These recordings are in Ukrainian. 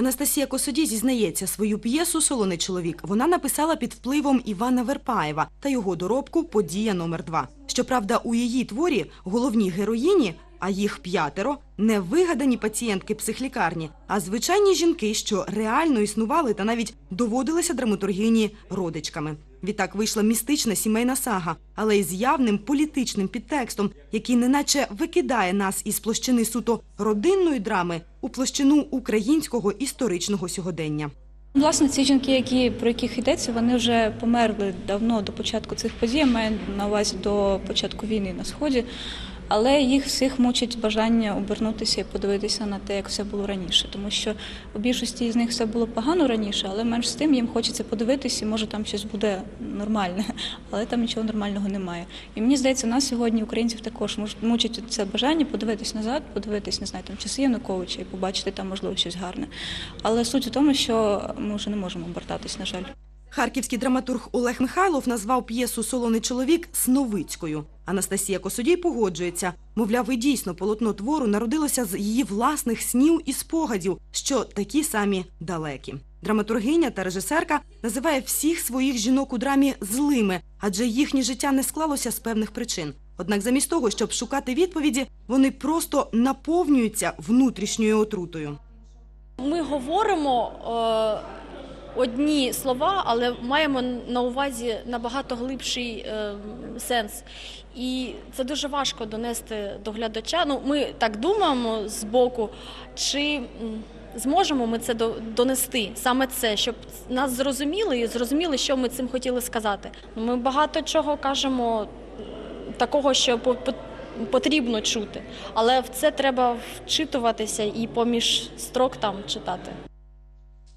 Анастасія Косоді зізнається, свою п'єсу Солоний чоловік вона написала під впливом Івана Верпаєва та його доробку Подія номер 2 Щоправда, у її творі головні героїні, а їх п'ятеро, не вигадані пацієнтки психлікарні, а звичайні жінки, що реально існували та навіть доводилися драматургині родичками. Відтак вийшла містична сімейна сага, але із явним політичним підтекстом, який неначе викидає нас із площини суто родинної драми у площину українського історичного сьогодення. Власне, ці жінки, які про яких йдеться, вони вже померли давно до початку цих подій. Маю на увазі до початку війни на сході. Але їх всіх мучить бажання обернутися і подивитися на те, як все було раніше. Тому що у більшості з них все було погано раніше, але менш з тим їм хочеться подивитися, може там щось буде нормальне, але там нічого нормального немає. І мені здається, нас сьогодні, українців, також мучить це бажання подивитись назад, подивитись, не знаю, там часи Януковича і побачити там можливо щось гарне. Але суть у тому, що ми вже не можемо обертатись, на жаль. Харківський драматург Олег Михайлов назвав п'єсу Солоний чоловік сновицькою. Анастасія Косодій погоджується. Мовляв, і дійсно полотно твору народилося з її власних снів і спогадів, що такі самі далекі. Драматургиня та режисерка називає всіх своїх жінок у драмі злими, адже їхнє життя не склалося з певних причин. Однак, замість того, щоб шукати відповіді, вони просто наповнюються внутрішньою отрутою. Ми говоримо е, одні слова, але маємо на увазі набагато глибший е, сенс. І це дуже важко донести до глядача. Ну, ми так думаємо з боку, чи зможемо ми це донести, саме це, щоб нас зрозуміли і зрозуміли, що ми цим хотіли сказати. Ну, Ми багато чого кажемо такого, що по- по- потрібно чути, але в це треба вчитуватися і поміж строк там читати.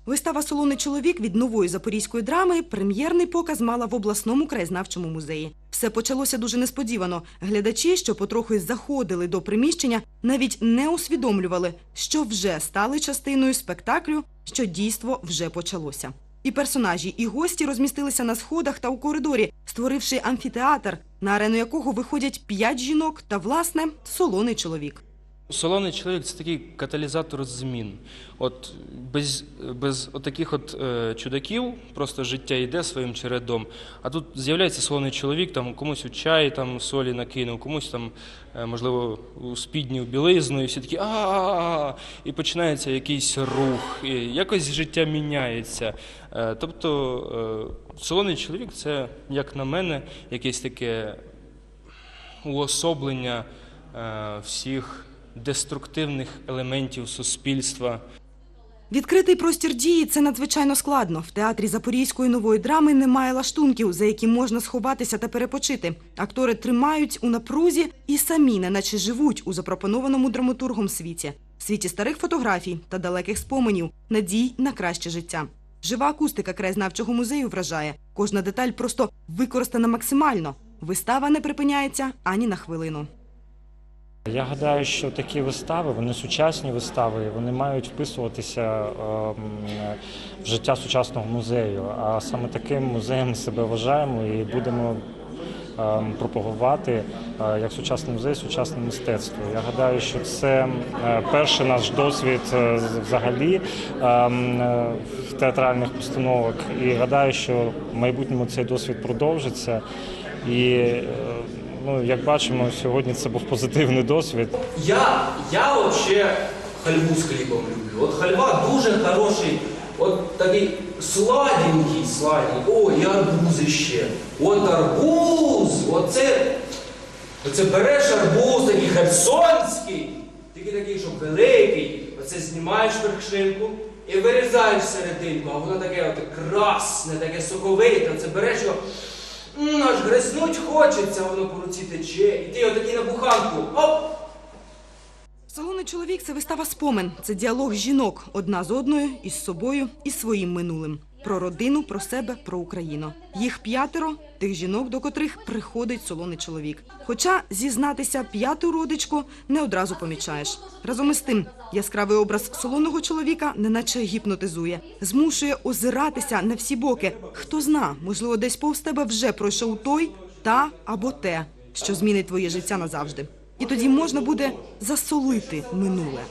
Вистава Солоний чоловік від нової запорізької драми прем'єрний показ мала в обласному краєзнавчому музеї. Все почалося дуже несподівано. Глядачі, що потрохи заходили до приміщення, навіть не усвідомлювали, що вже стали частиною спектаклю, що дійство вже почалося. І персонажі, і гості розмістилися на сходах та у коридорі, створивши амфітеатр, на арену якого виходять п'ять жінок та, власне, солоний чоловік. Солоний чоловік це такий каталізатор змін. От без, без отаких от е, чудаків просто життя йде своїм чередом. А тут з'являється солоний чоловік, там комусь у чай там солі накинув, комусь там, е, можливо, у спідню білизну, і всі такі а і починається якийсь рух, і якось життя міняється. Е, тобто е, солоний чоловік це, як на мене, якесь таке уособлення е, всіх деструктивних елементів суспільства. Відкритий простір дії це надзвичайно складно. В театрі Запорізької нової драми немає лаштунків, за які можна сховатися та перепочити. Актори тримають у напрузі і самі, неначе живуть у запропонованому драматургом світі, світі старих фотографій та далеких споменів, надій на краще життя. Жива акустика краєзнавчого музею вражає. Кожна деталь просто використана максимально. Вистава не припиняється ані на хвилину. Я гадаю, що такі вистави, вони сучасні вистави, вони мають вписуватися ем, в життя сучасного музею. А саме таким музеєм ми себе вважаємо і будемо ем, пропагувати е, як сучасний музей, сучасне мистецтво. Я гадаю, що це е, перший наш досвід е, взагалі ем, в театральних постановок. І гадаю, що в майбутньому цей досвід продовжиться. І ну, як бачимо, сьогодні це був позитивний досвід. Я, я ще хальву з хлібом люблю. От хальва дуже хороший, от такий сладенький, сладенький. О, і арбузи ще. От арбуз, оце, оце береш арбуз такий херсонський, тільки такий, щоб великий. Оце знімаєш вершинку і вирізаєш серединку, а воно таке от красне, таке соковите. Оце береш його. М, Аж гризнуть хочеться, воно по руці тече. І ти отакий на буханку. Оп! Салонний чоловік це вистава спомин. Це діалог жінок одна з одною, із собою і своїм минулим. Про родину, про себе, про Україну. Їх п'ятеро тих жінок, до котрих приходить солоний чоловік. Хоча зізнатися п'яту родичку не одразу помічаєш. Разом із тим, яскравий образ солоного чоловіка неначе гіпнотизує, змушує озиратися на всі боки. Хто зна, можливо, десь повз тебе вже пройшов той, та або те, що змінить твоє життя назавжди. І тоді можна буде засолити минуле.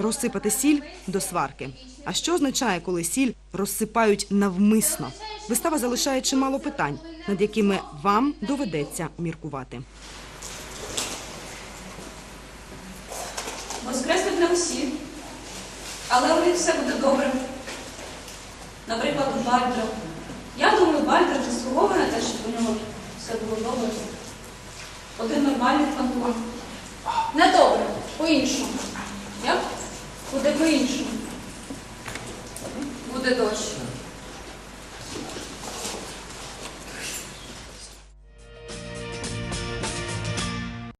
Розсипати сіль до сварки. А що означає, коли сіль розсипають навмисно? Вистава залишає чимало питань, над якими вам доведеться міркувати. Воскреснуть не усі, але у них все буде добре. Наприклад, у Бальдра. Я думаю, Бальдер заслуговує на те, щоб у нього все було добре. Один нормальний фантом. Не добре, по-іншому. Як? Буде по-іншому. Буде дощ.